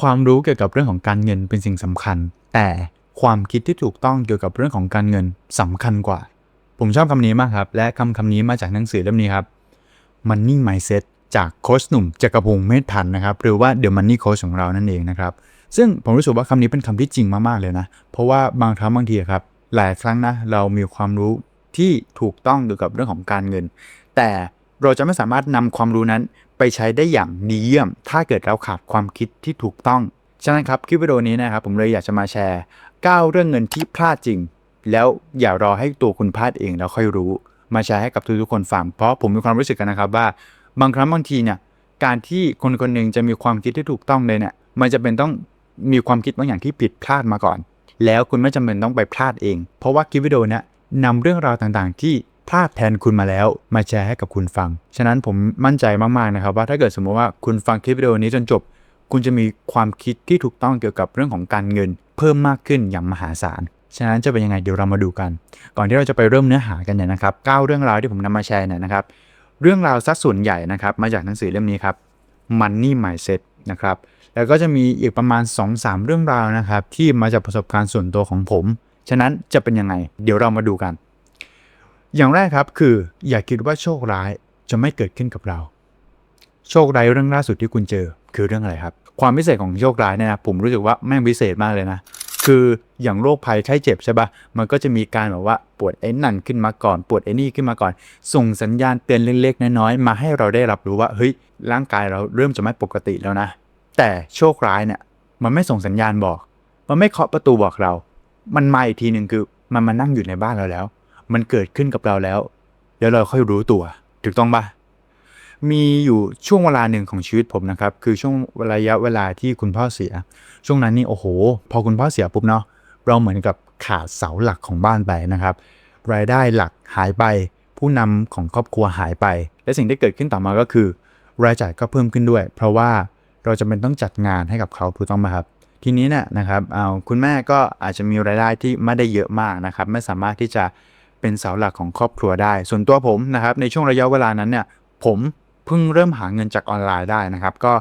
ความรู้เกี่ยวกับเรื่องของการเงินเป็นสิ่งสำคัญ แต่ความคิดที่ถูกต้องเกี่ยวกับเรื่องของการเงินสำคัญกว่า ผมชอบคำนี้มากครับ และคำคำนี้มาจากหนังสือเล่มนี้ครับ Money Mindset จากโค้ชหนุ่มจักรพงศ์เมธพันธ์นะครับ หรือว่า The Money Coach ของเรานั่นเองนะครับ ซึ่งผมรู้สึกว่าคำนี้เป็นคำที่จริงมากๆเลยนะ เพราะว่าบางครั้งบางทีครับ หลายครั้งนะเรามีความรู้ที่ถูกต้องเกี่ยวกับเรื่องของการเงิน แต่เราจะไม่สามารถนำความรู้นั้น ไปใช้ได้อย่างดีเยี่ยม ถ้าเกิดเราขาดความคิดที่ถูกต้องฉะนั้นครับคลิปวิดีโอนี้นะครับผมเลยอยากจะมาแชร์ 9 เรื่องเงินที่พลาดจริง แล้วอย่ารอให้ตัวคุณพลาดเองแล้วค่อยรู้ มาแชร์ให้กับทุกๆคนฟังเพราะผมมีความรู้สึกกันนะครับว่า บางครั้งบางทีเนี่ยการที่คนคนหนึ่งจะมีความคิดที่ถูกต้องเลยเนี่ยมันจะเป็นต้องมีความคิดบางอย่างที่ผิดพลาดมาก่อน แล้วคุณไม่จำเป็นต้องไปพลาดเอง เพราะว่าคลิปวิดีโอนี้นำเรื่องราวต่างๆ ที่ พลาดแทนคุณมาแล้ว มาแชร์ให้กับคุณฟัง ฉะนั้นผมมั่นใจมากๆนะครับว่าถ้าเกิดสมมติว่าคุณฟังคลิปวิดีโอนี้จนจบ คุณจะมีความคิดที่ถูกต้องเกี่ยวกับเรื่องของการเงิน เพิ่มมากขึ้นอย่างมหาศาลฉะนั้นจะเป็นยังไงเดี๋ยวเรามาดูกัน ก่อนที่เราจะไปเริ่มเนื้อหากันเนี่ยนะครับ9เรื่องราวที่ผมนำมาแชร์เนี่ยนะครับ เรื่องราวสัดส่วนใหญ่นะครับ มาจากหนังสือเล่มนี้ครับ Money Mindset นะครับ แล้วก็จะมีอีกประมาณ 2-3 เรื่องราวนะครับ ที่มาจากประสบการณ์ส่วนตัวของผม ฉะนั้นจะเป็นยังไง เดี๋ยวเรามาดูกัน อย่างแรกครับคืออย่าคิดว่าโชคร้ายจะไม่เกิดขึ้นกับเรา โชคร้ายเรื่องล่าสุดที่คุณเจอคือเรื่องอะไรครับ ความพิเศษของโชคร้ายเนี่ยนะผมรู้สึกว่าแม่งพิเศษมากเลยนะคืออย่างโรคภัยไข้เจ็บใช่ปะมันก็จะมีการแบบว่าปวดไอ้นั่นขึ้นมาก่อน ปวดไอ้นี่ขึ้นมาก่อน ส่งสัญญาณเตือนเล็กๆน้อยๆมาให้เราได้รับรู้ว่าเฮ้ยร่างกายเราเริ่มจะไม่ปกติแล้วนะ แต่โชคร้ายเนี่ยมันไม่ส่งสัญญาณบอก มันไม่เคาะประตูบอกเรา มันมาอีกทีหนึ่งคือมันมานั่งอยู่ในบ้านเราแล้ว มันเกิดขึ้นกับเราแล้ว แล้วเราค่อยรู้ตัวถูกต้องปะมีอยู่ช่วงเวลาหนึ่งของชีวิตผมนะครับ คือช่วงระยะเวลาที่คุณพ่อเสีย ช่วงนั้นนี่โอ้โห พอคุณพ่อเสียปุ๊บเนาะเราเหมือนกับขาดเสาหลักของบ้านไปนะครับ รายได้หลักหายไป ผู้นำของครอบครัวหายไป และสิ่งที่เกิดขึ้นต่อมาก็คือ รายจ่ายก็เพิ่มขึ้นด้วย เพราะว่าเราจะเป็นต้องจัดงานให้กับเขาถูกต้องไหมครับ ทีนี้เนี่ยนะครับเอาคุณแม่ก็อาจจะมีรายได้ที่ไม่ได้เยอะมากนะครับ ไม่สามารถที่จะ เป็นเสาหลักของครอบครัวได้ ส่วนตัวผมนะครับในช่วงระยะเวลานั้นเนี่ยผมเพิ่งเริ่มหาเงินจากออนไลน์ได้นะครับ ก็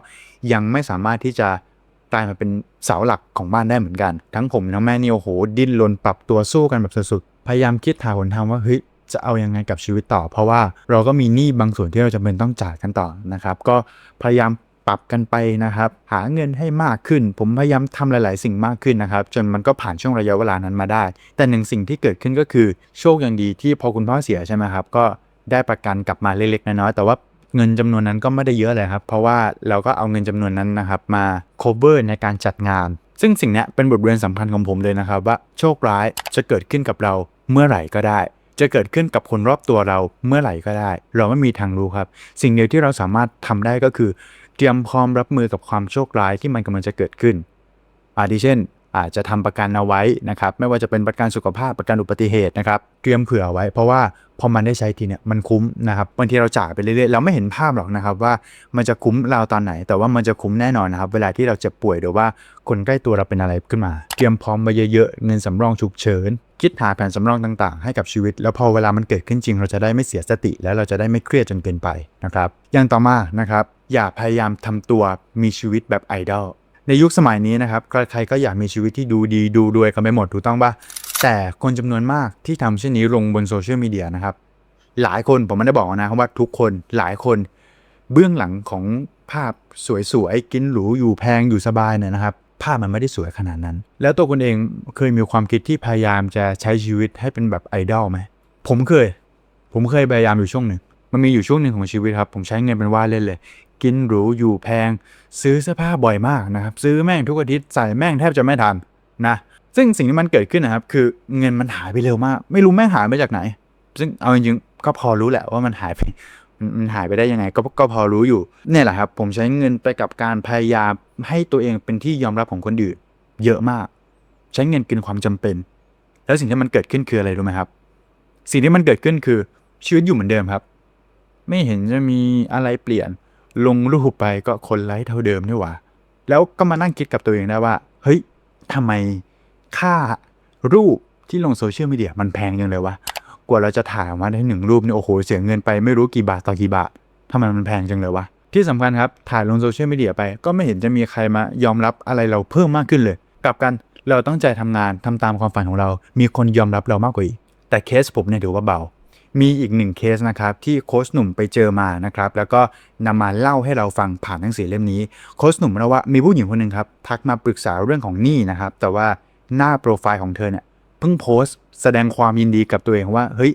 ยังไม่สามารถที่จะกลายมาเป็นเสาหลักของบ้านได้เหมือนกัน ทั้งผมทั้งแม่นี่โอ้โหดิ้นรนปรับตัวสู้กันแบบสุดๆพยายามคิดหาหนทางว่าเฮ้ยจะเอายังไงกับชีวิตต่อ เพราะว่าเราก็มีหนี้บางส่วนที่เราจะเป็นต้องจ่ายกันต่อนะครับ ก็พยายาม ปรับกันไปนะครับ หาเงินให้มากขึ้น ผมพยายามทำหลาย ๆ สิ่งมากขึ้นนะครับ จนมันก็ผ่านช่วงระยะเวลานั้นมาได้ แต่หนึ่งสิ่งที่เกิดขึ้นก็คือโชคยังดีที่พอคุณพ่อเสียใช่ไหมครับ ก็ได้ประกันกลับมาเล็ก ๆ น้อยๆแต่ว่าเงินจำนวนนั้นก็ไม่ได้เยอะเลยครับ เพราะว่าเราก็เอาเงินจำนวนนั้นนะครับมา cover ในการจัดงาน ซึ่งสิ่งนี้เป็นบทเรียนสำคัญของผมเลยนะครับว่าโชคร้ายจะเกิดขึ้นกับเราเมื่อไหร่ก็ได้ จะเกิดขึ้นกับคนรอบตัวเราเมื่อไหร่ก็ได้ เราไม่มีทางรู้ครับ สิ่งเดียวที่เราสามารถทำได้ก็คือ เตรียมพร้อมรับมือกับความโชคร้ายที่มันกำลังจะเกิดขึ้นอาทิเช่น อาจจะทำประกันเอาไว้นะครับไม่ว่าจะเป็นประกันสุขภาพประกันอุบัติเหตุนะครับเตรียมเผื่อไว้ เพราะว่าพอมันได้ใช้ทีเนี่ยมันคุ้มนะครับบางทีเราจ่ายไปเรื่อยๆเราไม่เห็นภาพหรอกนะครับว่ามันจะคุ้มเราตอนไหน แต่ว่ามันจะคุ้มแน่นอนนะครับเวลาที่เราเจ็บป่วยหรือว่าคนใกล้ตัวเราเป็นอะไรขึ้นมา เตรียมพร้อมมาเยอะๆเงินสำรองฉุกเฉินคิดหาแผนสำรองต่างๆ ให้กับชีวิต แล้วพอเวลามันเกิดขึ้นจริง เราจะได้ไม่เสียสติ และเราจะได้ไม่เครียดจนเกินไปนะครับอย่างต่อมานะครับอย่าพยายามทำตัวมีชีวิตแบบไอดอล ในยุคสมัยนี้นะครับใครๆก็อยากมีชีวิตที่ดูดีดูรวยกันไปหมดถูกต้องปะแต่คนจำนวนมากที่ทำเช่นนี้ลงบนโซเชียลมีเดียนะครับ หลายคนผมไม่ได้บอกนะครับว่าทุกคนหลายคนเบื้องหลังของภาพสวยๆ กินหรูอยู่แพงอยู่สบายเนี่ยนะครับ ภาพมันไม่ได้สวยขนาดนั้น แล้วตัวคุณเองเคยมีความคิดที่พยายามจะใช้ชีวิตให้เป็นแบบไอดอลไหมผมเคย ผมเคยพยายามอยู่ช่วงหนึ่ง มันมีอยู่ช่วงหนึ่งของชีวิตครับ ผมใช้เงินเป็นว่าเล่นเลย กินหรูอยู่แพง ซื้อเสื้อผ้าบ่อยมากนะครับ ซื้อแม่งทุกอาทิตย์ใส่แม่งแทบจะไม่ทันนะ ซึ่งสิ่งที่มันเกิดขึ้นนะครับ คือเงินมันหายไปเร็วมาก ไม่รู้แม่งหายไปจากไหน ซึ่งเอาจริงๆก็พอรู้แหละว่ามันหายไปมันหายไปได้ยังไงก็ก็พอรู้อยู่เนี่ยแหละครับ ผมใช้เงินไปกับการพยายามให้ตัวเองเป็นที่ยอมรับของคนอื่น เยอะมาก ใช้เงินกินความจำเป็น แล้วสิ่งที่มันเกิดขึ้นคืออะไรรู้ไหมครับ สิ่งที่มันเกิดขึ้นคือชีวิตอยู่เหมือนเดิมครับ ไม่เห็นจะมีอะไรเปลี่ยน ลงรูปไปก็คนไลค์เท่าเดิมนี่หว่า แล้วก็มานั่งคิดกับตัวเองได้ว่า เฮ้ยทำไมค่ารูปที่ลงโซเชียลมีเดียมันแพงจังเลยวะ กว่าเราจะถ่ายออกมาได้หนึ่งรูปเนี่ยโอ้โหเสียเงินไปไม่รู้กี่บาทต่อกี่บาททำไมมันแพงจังเลยวะ ที่สำคัญครับถ่ายลงโซเชียลมีเดียไป ก็ไม่เห็นจะมีใครมายอมรับอะไรเราเพิ่มมากขึ้นเลย กลับกันเราตั้งใจทำงานทำตามความฝันของเรา มีคนยอมรับเรามากกว่าอีก แต่เคสผมเนี่ยถือว่าเบา มีอีกหนึ่งเคสนะครับที่โค้ชหนุ่มไปเจอมานะครับแล้วก็นำมาเล่าให้เราฟังผ่านหนังสือเล่มนี้โค้ชหนุ่มเล่าว่ามีผู้หญิงคนหนึ่งครับทักมาปรึกษาเรื่องของหนี้นะครับแต่ว่าหน้าโปรไฟล์ของเธอเนี่ยเพิ่งโพสต์แสดงความยินดีกับตัวเองว่าเฮ้ย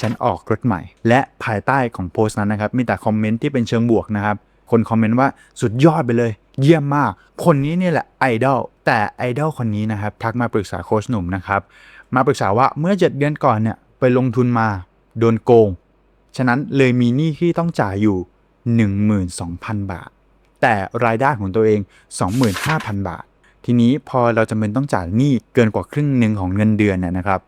ฉันออกรถใหม่ และภายใต้ของโพสต์นั้นนะครับมีแต่คอมเมนต์ที่เป็นเชิงบวกนะครับคนคอมเมนต์ว่าสุดยอดไปเลย เยี่ยมมาก คนนี้เนี่ยแหละไอดอลแต่ไอดอลคนนี้นะครับทักมาปรึกษาโค้ชหนุ่มนะครับมาปรึกษาว่าเมื่อเจ็ดเดือนก่อนเนี่ยไปลงทุนมา โดนโกง ฉะนั้นเลยมีหนี้ที่ต้องจ่ายอยู่ 12,000 บาท แต่รายได้ของตัวเอง 25,000 บาท ทีนี้พอเราจำเป็นต้องจ่ายหนี้เกินกว่าครึ่งหนึ่งของเงินเดือนเนี่ยนะครับ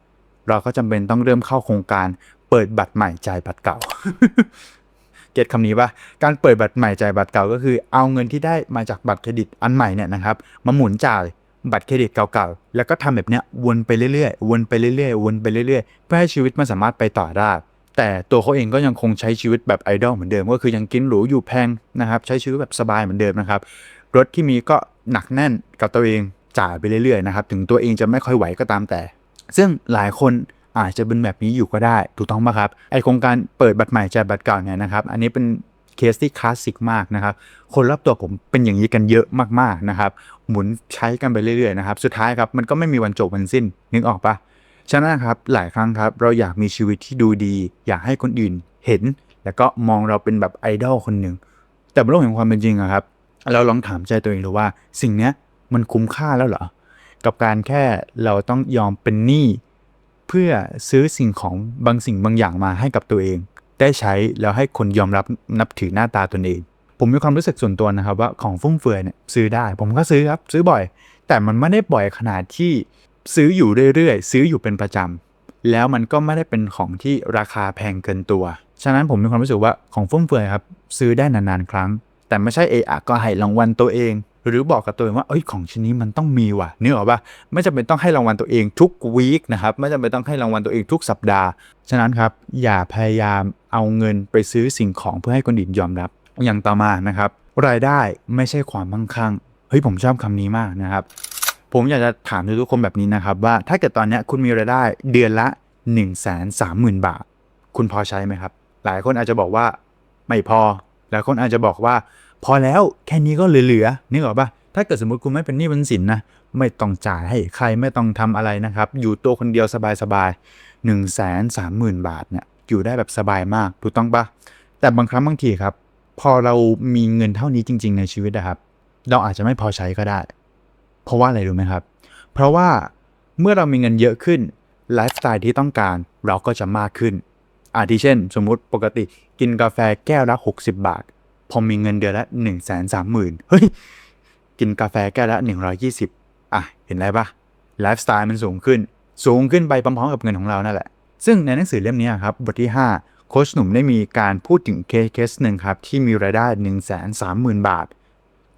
เราก็จำเป็นต้องเริ่มเข้าโครงการเปิดบัตรใหม่จ่ายบัตรเก่าเก็ตคำนี้ปะการเปิดบัตรใหม่จ่ายบัตรเก่าก็คือเอาเงินที่ได้มาจากบัตรเครดิตอันใหม่เนี่ยนะครับ มาหมุนจ่าย บัตรเครดิตเก่าๆ แล้วก็ทำแบบเนี้ยวนไปเรื่อยๆ วนไปเรื่อยๆ วนไปเรื่อยๆ เพื่อให้ชีวิตมันสามารถไปต่อได้ แต่ตัวเขาเองก็ยังคงใช้ชีวิตแบบไอดอลเหมือนเดิม ก็คือยังกินหรูอยู่แพงนะครับ ใช้ชีวิตแบบสบายเหมือนเดิมนะครับ รถที่มีก็หนักแน่นกับตัวเองจ่ายไปเรื่อยๆ นะครับ ถึงตัวเองจะไม่ค่อยไหวก็ตามแต่ ซึ่งหลายคนอาจจะเป็นแบบนี้อยู่ก็ได้ ถูกต้องปะครับ ไอโครงการเปิดบัตรใหม่จ่ายบัตรเก่าเนี่ยนะครับ อันนี้เป็น เคสที่คลาสสิกมากนะครับ คนรอบตัวผมเป็นอย่างนี้กันเยอะมากๆนะครับ หมุนใช้กันไปเรื่อยๆนะครับ สุดท้ายครับมันก็ไม่มีวันจบวันสิ้น นึกออกปะฉะนั้นครับหลายครั้งครับเราอยากมีชีวิตที่ดูดี อยากให้คนอื่นเห็น แล้วก็มองเราเป็นแบบไอดอลคนหนึ่ง แต่บนโลกแห่งความเป็นจริงอะครับ เราลองถามใจตัวเองดูว่า สิ่งนี้มันคุ้มค่าแล้วเหรอ กับการแค่เราต้องยอมเป็นหนี้เพื่อซื้อสิ่งของบางสิ่งบางอย่างมาให้กับตัวเอง ได้ใช้แล้วให้คนยอมรับนับถือหน้าตาตนเอง ผมมีความรู้สึกส่วนตัวนะครับว่าของฟุ่มเฟือยเนี่ยซื้อได้ ผมก็ซื้อครับซื้อบ่อย แต่มันไม่ได้บ่อยขนาดที่ซื้ออยู่เรื่อยๆ ซื้ออยู่เป็นประจำแล้วมันก็ไม่ได้เป็นของที่ราคาแพงเกินตัว ฉะนั้นผมมีความรู้สึกว่าของฟุ่มเฟือยครับซื้อได้นานๆครั้ง แต่ไม่ใช่เอะอะก็ให้รางวัลตัวเอง หรือบอกกับตัวเองว่าเอ้ยของชิ้นนี้มันต้องมีว่ะนึกออกปะไม่จำเป็นต้องให้รางวัลตัวเองทุกวีคนะครับไม่จำเป็นต้องให้รางวัลตัวเองทุกสัปดาห์ฉะนั้นครับอย่าพยายามเอาเงินไปซื้อสิ่งของเพื่อให้คนอื่นยอมรับอย่างต่อมานะครับรายได้ไม่ใช่ความมั่งคั่งเฮ้ยผมชอบคำนี้มากนะครับ ผมอยากจะถามทุกคนแบบนี้นะครับ ว่าถ้าเกิดตอนนี้คุณมีรายได้เดือนละ 1 3 0 0 0 0 บาท คุณพอใช้ไหมครับ หลายคนอาจจะบอกว่าไม่พอหลายคนอาจจะบอกว่า พอแล้วแค่นี้ก็เหลือๆนึกออกปะถ้าเกิดสมมติคุณไม่เป็นหนี้เป็นสินนะ ไม่ต้องจ่ายให้ใครไม่ต้องทำอะไรนะครับ อยู่ตัวคนเดียวสบายๆหนึ่งแสนสามหมื่นบาทเนี่ยอยู่ได้แบบสบายมากถูกต้องปะแต่บางครั้งบางทีครับ พอเรามีเงินเท่านี้จริง ๆ ในชีวิตนะครับ เราอาจจะไม่พอใช้ก็ได้ เพราะว่าอะไรรู้ไหมครับ เพราะว่าเมื่อเรามีเงินเยอะขึ้นไลฟ์สไตล์ที่ต้องการเราก็จะมากขึ้นอาทิเช่น สมมุติปกติกินกาแฟแก้วละ60 บาท พอมีเงินเดือนละ1นึ่งแสนสามหมื่นเฮ้ย กินกาแฟแก้วละ 120 อะ เห็นไรปะไลฟ์สไตล์มันสูงขึ้น สูงขึ้นไปพร้อมๆกับเงินของเรานั่นแหละ ซึ่งในหนังสือเล่มนี้ครับ บทที่ 5 โค้ชหนุ่มได้มีการพูดถึงเคสเคสหนึ่งครับ ที่มีรายได้ 1 3 0 0 0 0 บาท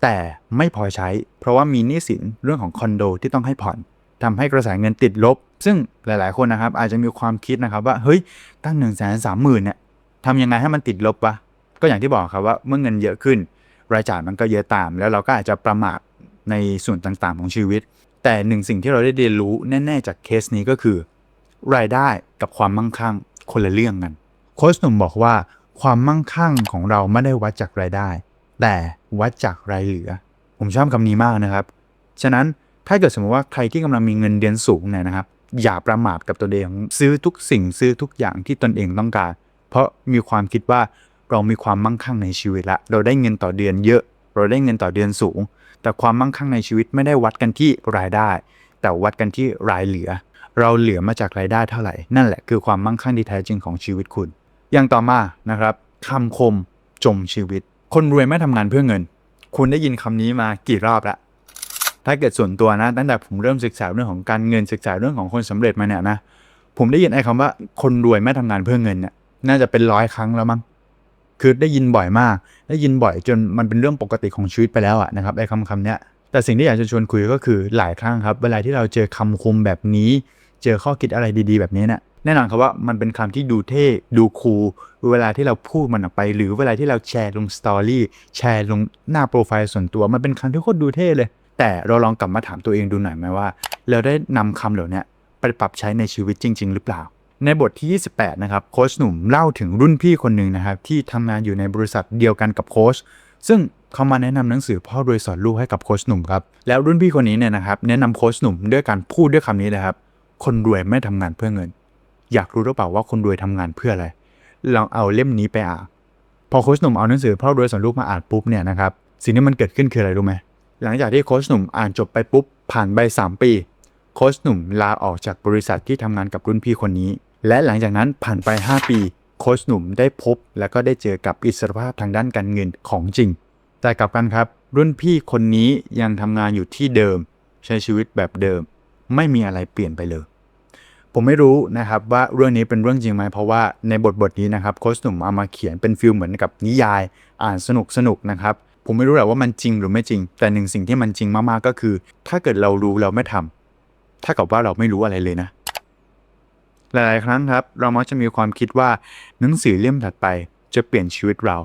แต่ไม่พอใช้ เพราะว่ามีหนี้สินเรื่องของคอนโดที่ต้องให้ผ่อนทำให้กระแสเงินติดลบ ซึ่งหลายๆ คนนะครับอาจจะมีความคิดนะครับว่า เฮ้ย ตั้ง1นึ่งแสนสามหมื่นเนี่ยทำยังไงให้มันติดลบวะ ก็อย่างที่บอกครับว่าเมื่อเงินเยอะขึ้น รายจ่ายมันก็เยอะตาม แล้วเราก็อาจจะประมาทในส่วนต่างๆของชีวิต แต่หนึ่งสิ่งที่เราได้เรียนรู้แน่ ๆ จากเคสนี้ก็คือ รายได้กับความมั่งคั่งคนละเรื่องกันโค้ชหนุ่มบอกว่าความมั่งคั่งของเราไม่ได้วัดจากรายได้ แต่วัดจากรายเหลือ ผมชอบคำนี้มากนะครับ ฉะนั้นถ้าเกิดสมมติว่าใครที่กำลังมีเงินเดือนสูงเนี่ยนะครับ อย่าประมาทกับตัวเองซื้อทุกสิ่งซื้อทุกอย่างที่ตนเองต้องการ เพราะมีความคิดว่า เรามีความมั่งคั่งในชีวิตละ เราได้เงินต่อเดือนเยอะ เราได้เงินต่อเดือนสูง แต่ความมั่งคั่งในชีวิตไม่ได้วัดกันที่รายได้ แต่วัดกันที่รายเหลือ เราเหลือมาจากรายได้เท่าไหร่ นั่นแหละคือความมั่งคั่งที่แท้จริงของชีวิตคุณ อย่างต่อมานะครับคำคมจมชีวิต คนรวยไม่ทำงานเพื่อเงิน คุณได้ยินคำนี้มากี่รอบล้วถ้าเกิดส่วนตัวนะตั้งแต่ผมเริ่มศึกษาเรื่องของการเงินศึกษาเรื่องของคนสำเร็จมาเนี่ยนะผมได้ยินไอ้คำว่าคนรวยไม่ทำงานเพื่อเงินเนี่ยน่าจะเป็นร้อยครั้งแล้วมั้ง คือได้ยินบ่อยมาก ได้ยินบ่อยจนมันเป็นเรื่องปกติของชีวิตไปแล้วอะนะครับไอ้คำคำเนี้ยแต่สิ่งที่อยากจะชวนคุยก็คือหลายครั้งครับ เวลาที่เราเจอคำคมแบบนี้ เจอข้อคิดอะไรดีๆ แบบนี้เนี่ยแน่นอนครับว่ามันเป็นคำที่ดูเท่ดูคูลเวลาที่เราพูดมันออกไป หรือเวลาที่เราแชร์ลงสตอรี่แชร์ลงหน้าโปรไฟล์ส่วนตัว มันเป็นคำที่โคตรดูเท่เลย แต่เราลองกลับมาถามตัวเองดูหน่อยไหมว่า เราได้นำคำเหล่านี้ไปปรับใช้ในชีวิตจริง ๆ หรือเปล่า ในบทที่ 28 นะครับโค้ชหนุ่มเล่าถึงรุ่นพี่คนหนึ่งนะครับ ที่ทำงานอยู่ในบริษัทเดียวกันกับโค้ชซึ่งเขามาแนะนำหนังสือพ่อรวยสอนลูกให้กับโค้ชหนุ่มครับ แล้วรุ่นพี่คนนี้เนี่ยนะครับ แนะนำโค้ชหนุ่มด้วยการพูดด้วยคำนี้นะครับ คนรวยไม่ทำงานเพื่อเงิน อยากรู้หรือเปล่าว่าคนรวยทำงานเพื่ออะไรลองเอาเล่มนี้ไปอ่านพอโค้ชหนุ่มเอาหนังสือพ่อรวยสอนลูกมาอ่านปุ๊บเนี่ยนะครับสิ่งที่มันเกิดขึ้นคืออะไรรู้ไหมหลังจากที่โค้ชหนุ่มอ่านจบไปปุ๊บผ่านไป3ปีโค้ชหนุ่มลาออกจากบริษัทที่ทำงานกับรุ่นพี่คนนี้ และหลังจากนั้นผ่านไป 5 ปี โค้ชหนุ่มได้พบและก็ได้เจอกับอิสรภาพทางด้านการเงินของจริง แต่กลับกันครับ รุ่นพี่คนนี้ยังทำงานอยู่ที่เดิม ใช้ชีวิตแบบเดิม ไม่มีอะไรเปลี่ยนไปเลย ผมไม่รู้นะครับว่าเรื่องนี้เป็นเรื่องจริงไหมเพราะว่าในบทบทนี้นะครับโค้ชหนุ่มเอามาเขียนเป็นฟิลเหมือนกับนิยาย อ่านสนุกสนุกนะครับผมไม่รู้แหละว่ามันจริงหรือไม่จริง แต่หนึ่งสิ่งที่มันจริงมากๆก็คือ ถ้าเกิดเรารู้เราไม่ทำถ้ากับว่าเราไม่รู้อะไรเลยนะ หลาย ๆ ครั้งครับ เรามักจะมีความคิดว่าหนังสือเล่มถัดไปจะเปลี่ยนชีวิตเรา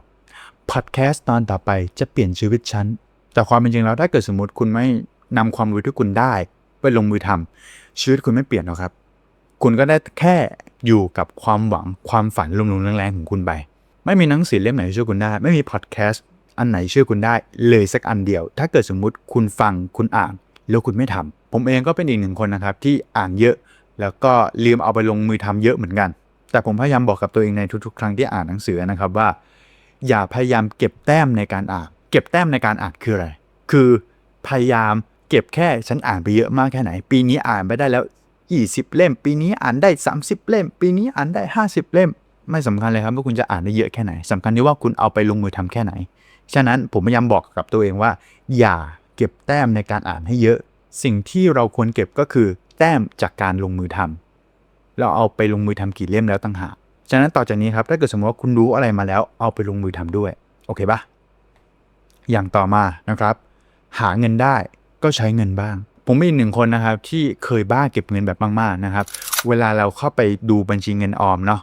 พอดแคสต์ตอนต่อไปจะเปลี่ยนชีวิตฉันแต่ความเป็นจริงแล้วถ้าเกิดสมมติคุณไม่นำความรู้ที่คุณได้ไปลงมือทำชีวิตคุณไม่เปลี่ยนหรอกครับ คุณก็ได้แค่อยู่กับความหวังความฝันลมๆแรงๆของคุณไปไม่มีหนังสือเล่มไหนช่วยคุณได้ ไม่มีพอดแคสต์อันไหนช่วยคุณได้เลยสักอันเดียว ถ้าเกิดสมมุติคุณฟังคุณอ่านแล้วคุณไม่ทำผมเองก็เป็นอีกหนึ่งคนนะครับที่อ่านเยอะ แล้วก็ลืมเอาไปลงมือทำเยอะเหมือนกัน แต่ผมพยายามบอกกับตัวเองในทุกๆ ครั้งที่อ่านหนังสือนะครับว่า อย่าพยายามเก็บแต้มในการอ่าน เก็บแต้มในการอ่านคืออะไร คือพยายามเก็บแค่ฉันอ่านไปเยอะมากแค่ไหน ปีนี้อ่านไปได้แล้ว 20 เล่ม ปีนี้อ่านได้ 30 เล่ม ปีนี้อ่านได้ 50 เล่ม ไม่สำคัญเลยครับว่าคุณจะอ่านได้เยอะแค่ไหนสำคัญที่ว่าคุณเอาไปลงมือทำแค่ไหน ฉะนั้นผมพยายามบอกกับตัวเองว่า อย่าเก็บแต้มในการอ่านให้เยอะ สิ่งที่เราควรเก็บก็คือ แต้มจากการลงมือทำเราเอาไปลงมือทำกี่เล่มแล้วตั้งหากฉะนั้นต่อจากนี้ครับถ้าเกิดสมมติว่าคุณรู้อะไรมาแล้ว เอาไปลงมือทำด้วย โอเคปะอย่างต่อมานะครับ หาเงินได้ก็ใช้เงินบ้าง ผมเป็นอีหนึ่งคนนะครับที่เคยบ้าเก็บเงินแบบมากๆนะครับ เวลาเราเข้าไปดูบัญชีเงินออมเนาะ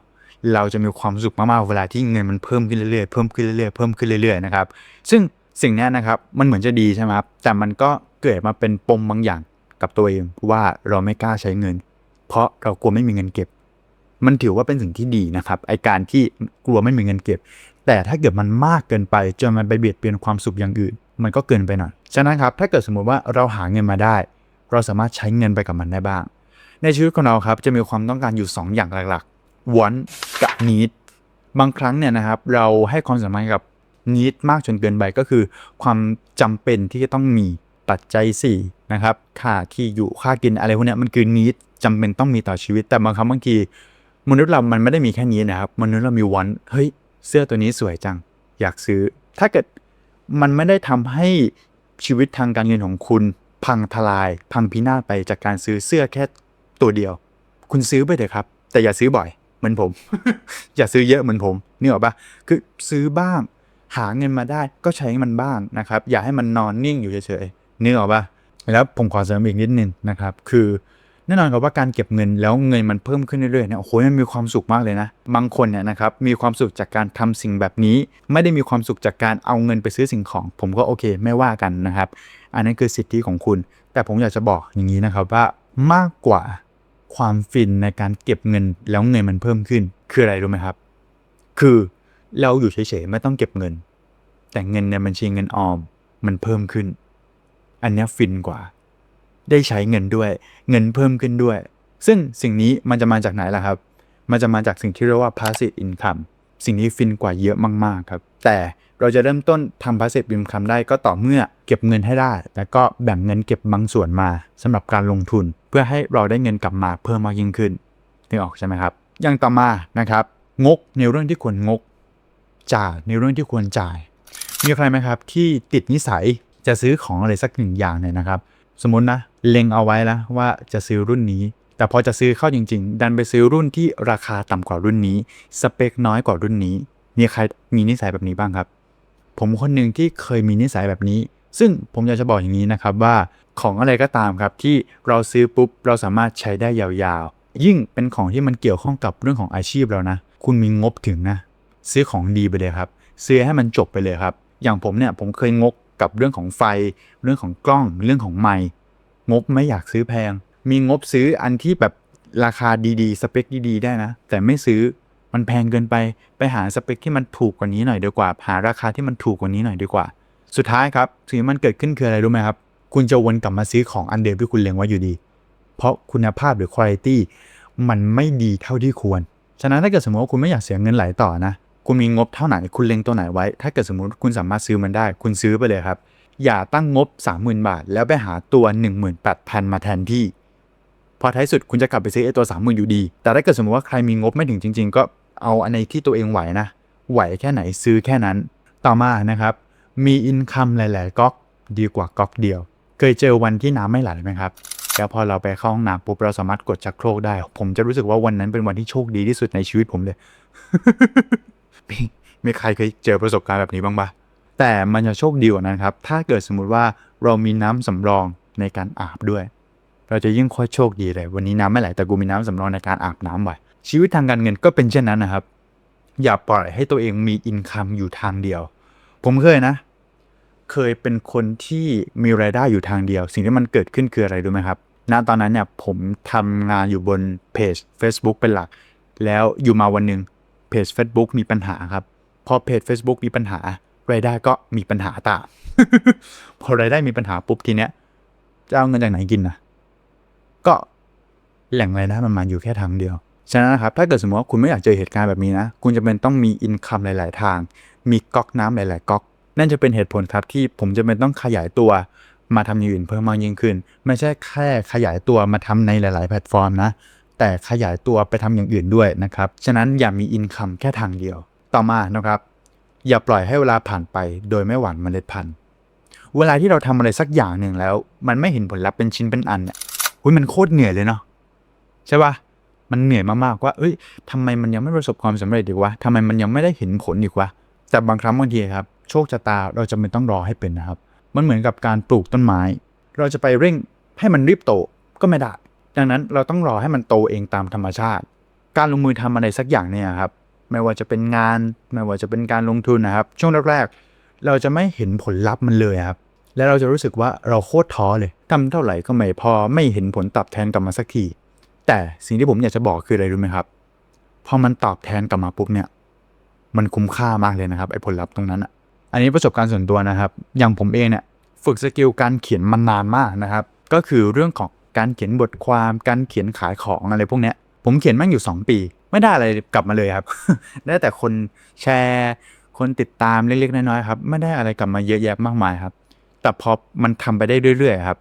เราจะมีความสุขมากๆเวลาที่เงินมันเพิ่มขึ้นเรื่อยๆเพิ่มขึ้นเรื่อยๆเพิ่มขึ้นเรื่อยๆนะครับซึ่งสิ่งนี้นะครับมันเหมือนจะดีใช่ไหมครับแต่มันก็เกิดมาเป็นปมบางอย่าง กับตัวเองว่าเราไม่กล้าใช้เงิน เพราะเรากลัวไม่มีเงินเก็บ มันถือว่าเป็นสิ่งที่ดีนะครับไอการที่กลัวไม่มีเงินเก็บ แต่ถ้าเกิดมันมากเกินไปจนมันไปเบียดเบียนความสุขอย่างอื่น มันก็เกินไปหน่อยฉะนั้นครับถ้าเกิดสมมติว่าเราหาเงินมาได้ เราสามารถใช้เงินไปกับมันได้บ้าง ในชีวิตของเราครับจะมีความต้องการอยู่ 2 อย่างหลักๆ want กับ need บางครั้งเนี่ยนะครับเราให้ความสำคัญกับ need มากจนเกินไปก็คือ ความจำเป็นที่จะต้องมีปัจจัย4 นะครับค่าที่อยู่ค่ากินอะไรพวกนี้มันคือ need จำเป็นต้องมีต่อชีวิต แต่บางครั้งบางทีมนุษย์เรามันไม่ได้มีแค่นี้นะครับ มนุษย์เรามี want เฮ้ยเสื้อตัวนี้สวยจัง อยากซื้อ ถ้าเกิดมันไม่ได้ทำให้ชีวิตทางการเงินของคุณ พังทลาย พังพินาศไปจากการซื้อเสื้อแค่ตัวเดียว คุณซื้อไปเถอะครับ แต่อย่าซื้อบ่อยเหมือนผม อย่าซื้อเยอะเหมือนผมนี่หรอปะคือซื้อบ้าง หาเงินมาได้ก็ใช้มันบ้างนะครับ อย่าให้มันนอนนิ่งอยู่เฉยๆนึกออปะ แล้วผมขอเสริมอีกนิดนึงนะครับ คือแน่นอนครับว่าการเก็บเงินแล้วเงินมันเพิ่มขึ้นเรื่อยๆเนี่ยโอ้โหมันมีความสุขมากเลยนะ บางคนเนี่ยนะครับมีความสุขจากการทำสิ่งแบบนี้ ไม่ได้มีความสุขจากการเอาเงินไปซื้อสิ่งของ ผมก็โอเคไม่ว่ากันนะครับ อันนั้นคือสิทธิของคุณ แต่ผมอยากจะบอกอย่างนี้นะครับว่ามากกว่าความฟินในการเก็บเงินแล้วเงินมันเพิ่มขึ้น คืออะไรรู้ไหมครับ คือเราอยู่เฉยๆไม่ต้องเก็บเงิน แต่เงินในบัญชีเงินออมมันเพิ่มขึ้น อันนี้ฟินกว่า ได้ใช้เงินด้วย เงินเพิ่มขึ้นด้วย ซึ่งสิ่งนี้มันจะมาจากไหนล่ะครับ มันจะมาจากสิ่งที่เรียกว่า passive income สิ่งนี้ฟินกว่าเยอะมาก ๆ ครับ แต่เราจะเริ่มต้นทำ passive income ได้ก็ต่อเมื่อเก็บเงินให้ได้ แล้วก็แบ่งเงินเก็บบางส่วนมาสำหรับการลงทุน เพื่อให้เราได้เงินกลับมาเพิ่มมากยิ่งขึ้นนึกออกใช่ไหมครับ อย่างต่อมานะครับ งกในเรื่องที่ควรงก จ่ายในเรื่องที่ควรจ่าย มีใครไหมครับที่ติดนิสัย จะซื้อของอะไรสักหนึ่งอย่างเนี่ยนะครับ สมมตินะเล็งเอาไว้แล้วว่าจะซื้อรุ่นนี้ แต่พอจะซื้อเข้าจริง ๆ ดันไปซื้อรุ่นที่ราคาต่ำกว่ารุ่นนี้ สเปคน้อยกว่ารุ่นนี้มีใครมีนิสัยแบบนี้บ้างครับ ผมคนหนึ่งที่เคยมีนิสัยแบบนี้ ซึ่งผมอยากจะบอกอย่างนี้นะครับว่าของอะไรก็ตามครับที่เราซื้อปุ๊บเราสามารถใช้ได้ยาวๆ ยิ่งเป็นของที่มันเกี่ยวข้องกับเรื่องของอาชีพเรานะ คุณมีงบถึงนะ ซื้อของดีไปเลยครับ ซื้อให้มันจบไปเลยครับ อย่างผมเนี่ยผมเคยงก กับเรื่องของไฟ เรื่องของกล้อง เรื่องของไมค์งบไม่อยากซื้อแพง มีงบซื้ออันที่แบบราคาดีๆ สเปคดีๆ ได้นะ แต่ไม่ซื้อมันแพงเกินไป ไปหาสเปคที่มันถูกกว่านี้หน่อยดีกว่า หาราคาที่มันถูกกว่านี้หน่อยดีกว่า สุดท้ายครับสิ่งที่มันเกิดขึ้นคืออะไรรู้ไหมครับ คุณจะวนกลับมาซื้อของอันเดิมที่คุณเล็งไว้อยู่ดี เพราะคุณภาพหรือคุณภาพมันไม่ดีเท่าที่ควร ฉะนั้นถ้าเกิดสมมติว่าคุณไม่อยากเสียเงินไหลต่อนะ คุณมีงบเท่าไหนคุณเล็งตัวไหนไว้ ถ้าเกิดสมมติคุณสามารถซื้อมันได้ คุณซื้อไปเลยครับ อย่าตั้งงบ 30,000 บาท แล้วไปหาตัว 18,000 มาแทนที่ พอท้ายสุดคุณจะกลับไปซื้อไอ้ตัว 30,000 อยู่ดี แต่ถ้าเกิดสมมติว่าใครมีงบไม่ถึงจริง ๆ ก็เอาอันในที่ตัวเองไหวนะ ไหวแค่ไหนซื้อแค่นั้น ต่อมานะครับ มีอินคัมหลาย ๆก๊อกดีกว่าก๊อกเดียว เคยเจอวันที่น้ำไม่ไหลไหมครับแล้วพอเราไปเข้าห้องน้ำปุ๊บเราสามารถกดชักโครกได้ ผมจะรู้สึกว่าวันนั้นเป็นวันที่โชคดีที่สุดในชีวิตผมเลย มีมีใครเคยเจอประสบการณ์แบบนี้บ้างปะแต่มันจะโชคดีกว่านั้นครับ ถ้าเกิดสมมุติว่าเรามีน้ำสำรองในการอาบด้วย เราจะยิ่งค่อยโชคดีเลย วันนี้น้ำไม่ไหลแต่กูมีน้ำสำรองในการอาบน้ำไว้ชีวิตทางการเงินก็เป็นเช่นนั้นนะครับ อย่าปล่อยให้ตัวเองมีอินคัมอยู่ทางเดียว ผมเคยนะ เคยเป็นคนที่มีรายได้อยู่ทางเดียว สิ่งที่มันเกิดขึ้นคืออะไรรู้ไหมครับณตอนนั้นเนี่ยผมทำงานอยู่บนเพจ Facebook เป็นหลัก แล้วอยู่มาวันหนึ่ง เพจ Facebook มีปัญหาครับ พอเพจ Facebook มีปัญหารายได้ก็มีปัญหาตาม พอรายได้มีปัญหาปุ๊บทีเนี้ยจะเอาเงินจากไหนกินนะก็แหล่งรายได้มันมาอยู่แค่ทางเดียว ฉะนั้นนะครับ ถ้าเกิดสมมติว่าคุณไม่อยากเจอเหตุการณ์แบบนี้นะ คุณจะเป็นต้องมีอินคัมหลาย ๆ ทาง มีก๊อกน้ำหลาย ๆ ก๊อก นั่นจะเป็นเหตุผลครับที่ผมจะเป็นต้องขยายตัวมาทำอย่างอื่นเพิ่มมากยิ่งขึ้น ไม่ใช่แค่ขยายตัวมาทำในหลาย ๆ แพลตฟอร์มนะ แต่ขยายตัวไปทำอย่างอื่นด้วยนะครับ ฉะนั้นอย่ามีอินคัมแค่ทางเดียว ต่อมานะครับ อย่าปล่อยให้เวลาผ่านไปโดยไม่หวั่นเมล็ดพันธุ์ เวลาที่เราทำอะไรสักอย่างหนึ่งแล้ว มันไม่เห็นผลลัพธ์เป็นชิ้นเป็นอันเนี่ยหุ้ยมันโคตรเหนื่อยเลยเนาะใช่ปะมันเหนื่อยมากๆว่า เอ้ยทำไมมันยังไม่ประสบความสำเร็จอีกวะทำไมมันยังไม่ได้เห็นผลอีกวะ แต่บางครั้งบางทีครับ โชคชะตาเราจะไม่ต้องรอให้เป็นนะครับ มันเหมือนกับการปลูกต้นไม้ เราจะไปเร่งให้มันรีบโตก็ไม่ได้ ดังนั้นเราต้องรอให้มันโตเองตามธรรมชาติ การลงมือทำอะไรสักอย่างเนี่ยครับ ไม่ว่าจะเป็นงาน ไม่ว่าจะเป็นการลงทุนนะครับ ช่วงแรกๆ เราจะไม่เห็นผลลัพธ์มันเลยครับ และเราจะรู้สึกว่าเราโคตรท้อเลยทำเท่าไหร่ก็ไม่พอ ไม่เห็นผลตอบแทนกลับมาสักที แต่สิ่งที่ผมอยากจะบอกคืออะไรรู้ไหมครับ พอมันตอบแทนกลับมาปุ๊บเนี่ย มันคุ้มค่ามากเลยนะครับไอ้ผลลัพธ์ตรงนั้นอะ อันนี้ประสบการณ์ส่วนตัวนะครับ อย่างผมเองเนี่ยฝึกสกิลการเขียนมานานมากนะครับ ก็คือเรื่องของ การเขียนบทความ การเขียนขายของอะไรพวกเนี้ย ผมเขียนแม่งอยู่ 2 ปี ไม่ได้อะไรกลับมาเลยครับ ได้แต่คนแชร์ คนติดตามเล็กๆน้อยๆครับ ไม่ได้อะไรกลับมาเยอะแยะมากมายครับ แต่พอมันทำไปได้เรื่อยๆครับ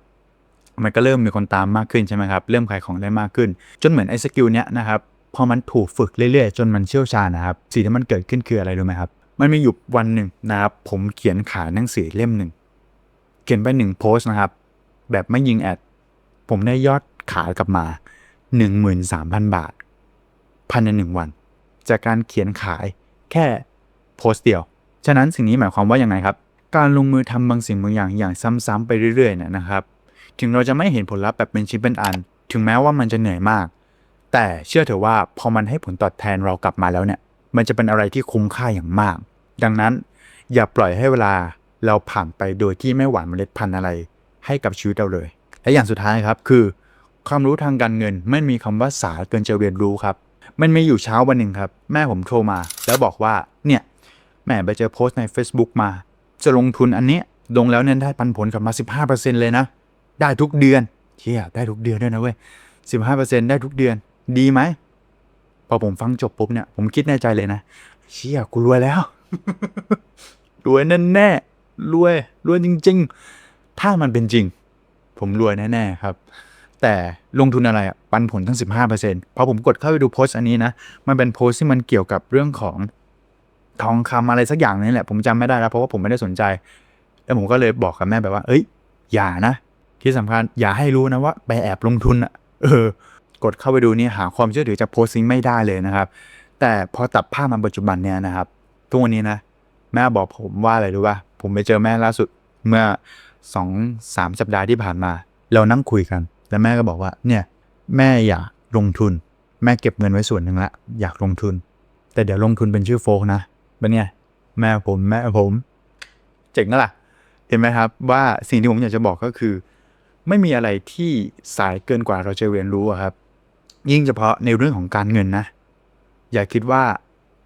มันก็เริ่มมีคนตามมากขึ้นใช่ไหมครับ เริ่มขายของได้มากขึ้น จนเหมือนไอ้สกิลเนี้ยนะครับ พอมันถูกฝึกเรื่อยๆ จนมันเชี่ยวชาญนะครับ สิ่งที่มันเกิดขึ้นคืออะไรรู้ไหมครับ มันมีอยู่วันหนึ่งนะครับ ผมเขียนขายหนังสือเล่มหนึ่ง เขียนไปหนึ่งโพสต์นะครับ แบบไม่ยิงแอด ผมได้ยอดขายกลับมา 13,000 บาทภายในหนึ่งวัน จากการเขียนขายแค่โพสต์เดียว ฉะนั้นสิ่งนี้หมายความว่าอยังไงครับ การลงมือทำบางสิ่งบางอย่างอย่างซ้ำๆไปเรื่อยๆนนะครับ ถึงเราจะไม่เห็นผลลัพธ์แบบเป็นชิ้นเป็นอัน ถึงแม้ว่ามันจะเหนื่อยมาก แต่เชื่อเถอะว่าพอมันให้ผลตอบแทนเรากลับมาแล้วเนี่ย มันจะเป็นอะไรที่คุ้มค่าอย่างมาก ดังนั้นอย่าปล่อยให้เวลาเราผ่านไปโดยที่ไม่หว่านเมล็ดพันธุ์อะไร ให้กับชีวิตเราเลย และอย่างสุดท้ายครับคือ ความรู้ทางการเงินไม่มีคำว่าสาเกินจะเรียนรู้ครับ มันมีอยู่เช้าวันหนึ่งครับ แม่ผมโทรมา แล้วบอกว่าเนี่ยแม่ไปเจอโพสต์ใน Facebook มา จะลงทุนอันเนี้ยลงแล้วเนี่ยได้ปันผลกลับมา 15%เลยนะ ได้ทุกเดือนเชี่ยได้ทุกเดือนด้วยนะเว้ย15%ได้ทุกเดือน ดีไหมพอผมฟังจบปุ๊บเนี่ยผมคิดในใจเลยนะเชี่ยกูรวยแล้วรวยแน่ๆรวยรวยจริง ๆ ถ้ามันเป็นจริง ผมรวยแน่ๆครับ แต่ลงทุนอะไรอะปันผลทั้ง 15%พอผมกดเข้าไปดูโพสต์อันนี้นะ มันเป็นโพสต์ที่มันเกี่ยวกับเรื่องของทองคำอะไรสักอย่างนี่แหละ ผมจำไม่ได้แล้ว เพราะว่าผมไม่ได้สนใจ แล้วผมก็เลยบอกกับแม่แบบว่า เอ้ย อย่านะ ที่สำคัญอย่าให้รู้นะว่าไปแอบลงทุนอะเออ กดเข้าไปดูนี่หาความเชื่อถือจากโพสต์นี้ไม่ได้เลยนะครับ แต่พอตัดภาพมาปัจจุบันเนี่ยนะครับทุกวันนี้นะ แม่บอกผมว่าอะไรรู้ป่ะผมไปเจอแม่ล่าสุดเมื่อ สองสามสัปดาห์ที่ผ่านมา เรานั่งคุยกัน แล้วแม่ก็บอกว่าเนี่ยแม่อยากลงทุน แม่เก็บเงินไว้ส่วนหนึ่งละอยากลงทุน แต่เดี๋ยวลงทุนเป็นชื่อโฟกนะเป็นไงแม่ผมแม่ผมเจ๋งนะล่ะเห็นไหมครับว่าสิ่งที่ผมอยากจะบอกก็คือ ไม่มีอะไรที่สายเกินกว่าเราจะเรียนรู้ครับ ยิ่งเฉพาะในเรื่องของการเงินนะ อย่าคิดว่า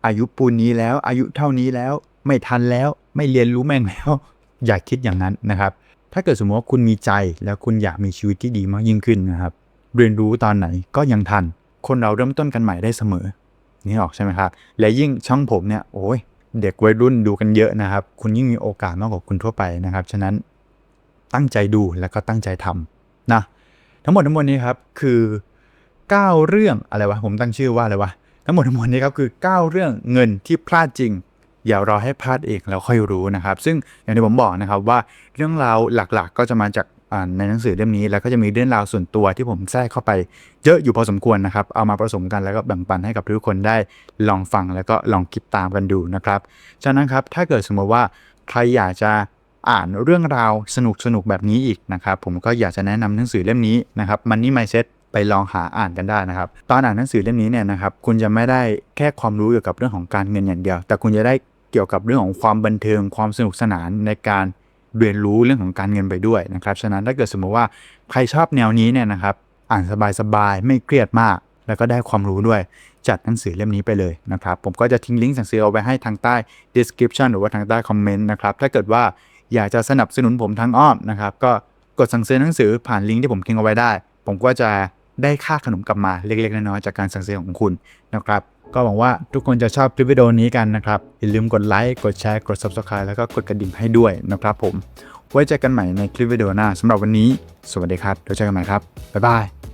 อายุปูนนี้แล้ว อายุเท่านี้แล้ว ไม่ทันแล้ว ไม่เรียนรู้แม่งแล้ว อย่าคิดอย่างนั้นนะครับ ถ้าเกิดสมมติว่าคุณมีใจแล้วคุณอยากมีชีวิตที่ดีมากยิ่งขึ้นนะครับ เรียนรู้ตอนไหนก็ยังทัน คนเราเริ่มต้นกันใหม่ได้เสมอ นี่ออกใช่ไหมครับ และยิ่งช่องผมเนี่ยโอ้ยเด็กวัยรุ่นดูกันเยอะนะครับ คุณยิ่งมีโอกาสมากกว่าคุณทั่วไปนะครับ ฉะนั้นตั้งใจดูแล้วก็ตั้งใจทำนะทั้งหมดทั้งมวลนี้ครับคือ 9 เรื่องอะไรวะผมตั้งชื่อว่าอะไรวะทั้งหมดทั้งมวลนี้ครับคือ 9 เรื่องเงินที่พลาดจริง อย่ารอให้พลาดเองแล้วค่อยรู้นะครับ ซึ่งอย่างที่ผมบอกนะครับว่าเรื่องราวหลักๆ ก็จะมาจากในหนังสือเล่มนี้แล้วก็จะมีเรื่องราวส่วนตัวที่ผมแทรกเข้าไปเยอะอยู่พอสมควรนะครับ เอามาผสมกันแล้วก็แบ่งปันให้กับทุกคนได้ลองฟังแล้วก็ลองคิดตามกันดูนะครับฉะนั้นครับถ้าเกิดสมมติว่าใครอยากจะอ่านเรื่องราวสนุกสนุกๆแบบนี้อีกนะครับ ผมก็อยากจะแนะนำหนังสือเล่มนี้นะครับ Money Mindset ไปลองหาอ่านกันได้นะครับ ตอนอ่านหนังสือเล่มนี้เนี่ยนะครับคุณจะไม่ได้แค่ความรู้เกี่ยวกับเรื่องของการเงินอย่างเดียว แต่คุณจะได้ เกี่ยวกับเรื่องของความบันเทิงความสนุกสนานในการเรียนรู้เรื่องของการเงินไปด้วยนะครับ ฉะนั้นถ้าเกิดสมมติว่าใครชอบแนวนี้เนี่ยนะครับ อ่านสบายๆ ไม่เครียดมาก แล้วก็ได้ความรู้ด้วย จัดหนังสือเล่มนี้ไปเลยนะครับ ผมก็จะทิ้งลิงก์สั่งซื้อเอาไว้ให้ทางใต้ description หรือว่าทางใต้คอมเมนต์นะครับ ถ้าเกิดว่าอยากจะสนับสนุนผมทางอ้อมนะครับ ก็กดสั่งซื้อหนังสือผ่านลิงก์ที่ผมทิ้งเอาไว้ได้ ผมก็จะได้ค่าขนมกลับมาเล็กๆน้อยๆจากการสั่งซื้อของคุณนะครับ ก็หวังว่าทุกคนจะชอบคลิปวิดีโอนี้กันนะครับ อย่าลืมกดไลค์ กดแชร์ กด subscribe แล้วก็กดกระดิ่งให้ด้วยนะครับผม ไว้เจอกันใหม่ในคลิปวิดีโอหน้าสำหรับวันนี้ สวัสดีครับเดี๋ยวเจอกันใหม่ครับ บ๊ายบาย